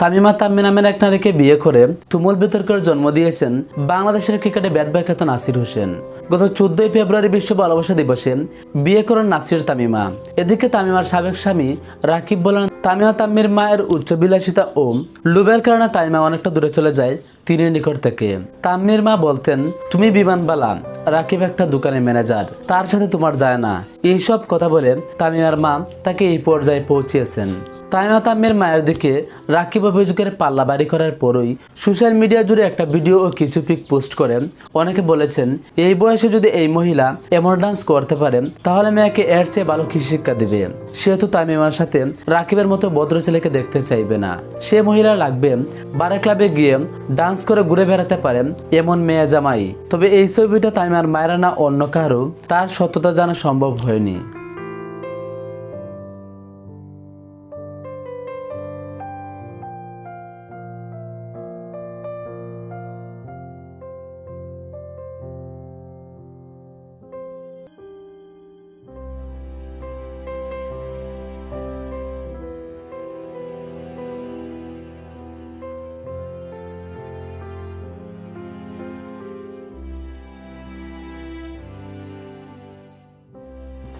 তামিমা তাম্মি নামের এক নারীকে বিয়ে করে তুমুল বিতর্কের জন্ম দিয়েছেন বাংলাদেশের ক্রিকেটে ব্যাট বয় খ্যাত নাসির হোসেন। গত চোদ্দই ফেব্রুয়ারি বিশ্ব ভালোবাসা দিবসে বিয়ে করেন নাসির তামিমা। এদিকে তামিমার সাবেক স্বামী রাকিব বলেন, তামিমা তাম্মির মায়ের উচ্চ বিলাসিতা ও লুবের কারণে তামিমা অনেকটা দূরে চলে যায় তিনের নিকট থেকে, তাম্মির মা বলতেন, তুমি বিমানবালা, রাকিব একটা দোকানে ম্যানেজার, তার সাথে তোমার যায় না। এইসব কথা বলে তামিমার মা তাকে এই পর্যায়ে পৌঁছিয়েছেন। তাইমা তাম্মের মায়ের দিকে রাকিব অভিযোগের পাল্লা বাড়ি করার পরই সোশ্যাল মিডিয়া জুড়ে একটা ভিডিও ও কিছু পিক পোস্ট করে। অনেকে বলেছেন, এই বয়সে যদি এই মহিলা এমন ডান্স করতে পারে, তাহলে মেয়েকে এর চেয়ে ভালো কি শিক্ষা দিবে? সেহেতু তামিমার সাথে রাকিবের মতো ভদ্র ছেলেকে দেখতে চাইবে না। সে মহিলা লাগবে বারে ক্লাবে গিয়ে ডান্স করে ঘুরে বেড়াতে পারেন এমন মেয়ে জামাই। তবে এই ছবিটা তাইমার মায়েরা না অন্য কারও, তার সত্যতা জানা সম্ভব হয়নি।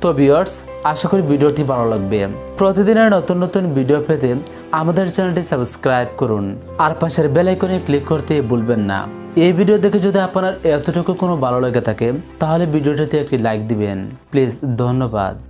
তো ভিউয়ার্স আশা করি ভিডিওটি ভালো লাগবে। প্রতিদিনের নতুন নতুন ভিডিও পেতে আমাদের চ্যানেলটি সাবস্ক্রাইব করুন। আর পাশের বেল আইকনে ক্লিক করতে ভুলবেন না। এই ভিডিও দেখে যদি আপনার এতটুকু কোনো ভালো লেগে থাকে, তাহলে ভিডিওটিতে একটি লাইক দিবেন। প্লিজ ধন্যবাদ।